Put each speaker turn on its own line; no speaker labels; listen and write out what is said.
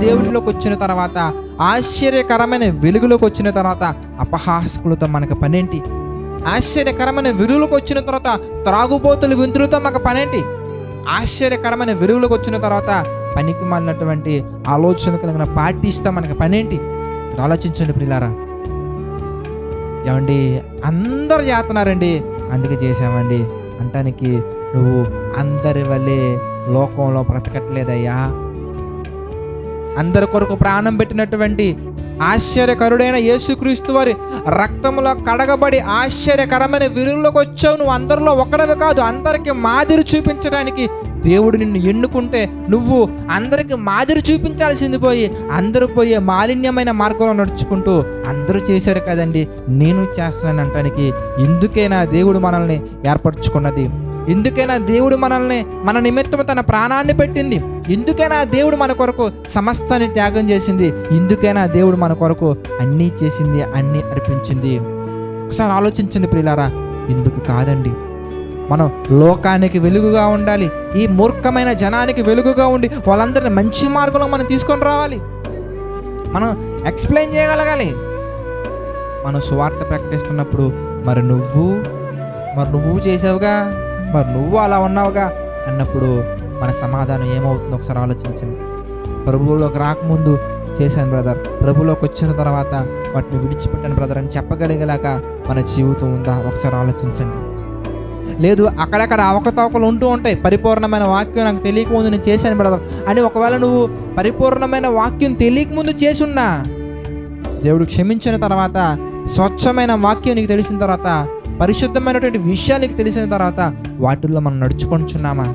దేవునిలోకి వచ్చిన తర్వాత ఆశ్చర్యకరమైన వెలుగులోకి వచ్చిన తర్వాత అపహాసకులతో మనకు పనేంటి? ఆశ్చర్యకరమైన వెలుగులోకి వచ్చిన తర్వాత త్రాగుబోతులు వింతులతో మనకు పనేంటి? ఆశ్చర్యకరమైన వెలుగులోకి వచ్చిన తర్వాత పనికి మాలినటువంటి ఆలోచన కలిగిన పార్టీస్తో మనకి పనేంటి? ఆలోచించండి ప్రిలారా ఏమండి? అందరు చేస్తున్నారండి. అందుకే చేసామండి అంటానికి నువ్వు అందరి వల్లే లోకంలో బ్రతకట్లేదయ్యా. అందరి కొరకు ప్రాణం పెట్టినటువంటి ఆశ్చర్యకరుడైన యేసుక్రీస్తు వారి రక్తంలో కడగబడి ఆశ్చర్యకరమైన విలువలోకి వచ్చావు. నువ్వు అందరిలో ఒకడవి కాదు. అందరికి మాదిరి చూపించడానికి దేవుడు నిన్ను ఎన్నుకుంటే నువ్వు అందరికి మాదిరి చూపించాల్సింది పోయి అందరూ పోయే మాలిన్యమైన మార్గంలో నడుచుకుంటూ అందరూ చేశారు కదండి. నేను చేస్తున్నాను అంటానికి ఎందుకైనా దేవుడు మనల్ని ఏర్పరచుకున్నది? ఎందుకైనా దేవుడు మనల్ని మన నిమిత్తం తన ప్రాణాన్ని పెట్టింది. ఎందుకైనా దేవుడు మన కొరకు సమస్తాన్ని త్యాగం చేసింది. ఎందుకైనా దేవుడు మన కొరకు అన్నీ చేసింది అన్నీ అర్పించింది. ఒకసారి ఆలోచించండి ప్రియులారా ఎందుకు కాదండి? మనం లోకానికి వెలుగుగా ఉండాలి. ఈ మూర్ఖమైన జనానికి వెలుగుగా ఉండి వాళ్ళందరిని మంచి మార్గంలో మనం తీసుకొని రావాలి. మనం ఎక్స్ప్లెయిన్ చేయగలగాలి. మనం సువార్త ప్రకటిస్తున్నప్పుడు మరి నువ్వు మరి నువ్వు చేసావుగా? మరి నువ్వు అలా ఉన్నావుగా అన్నప్పుడు మన సమాధానం ఏమవుతుందో ఒకసారి ఆలోచించండి. ప్రభువులోకి రాకముందు చేశాను బ్రదర్. ప్రభులోకి వచ్చిన తర్వాత వాటిని విడిచిపెట్టాను బ్రదర్ అని చెప్పగలిగేలాగా మన జీవితం ఉందా ఒకసారి ఆలోచించండి. లేదు అక్కడక్కడ అవకతవకలు ఉంటూ ఉంటాయి. పరిపూర్ణమైన వాక్యం నాకు తెలియకముందు నేను చేశాను బ్రదర్. అని ఒకవేళ నువ్వు పరిపూర్ణమైన వాక్యం తెలియకముందు చేసున్నా దేవుడు క్షమించిన తర్వాత స్వచ్ఛమైన వాక్యం నీకు తెలిసిన తర్వాత పరిశుద్ధమైనటువంటి విషయానికి తెలిసిన తర్వాత వాటిల్లో మనం నడుచుకుంటున్నామా?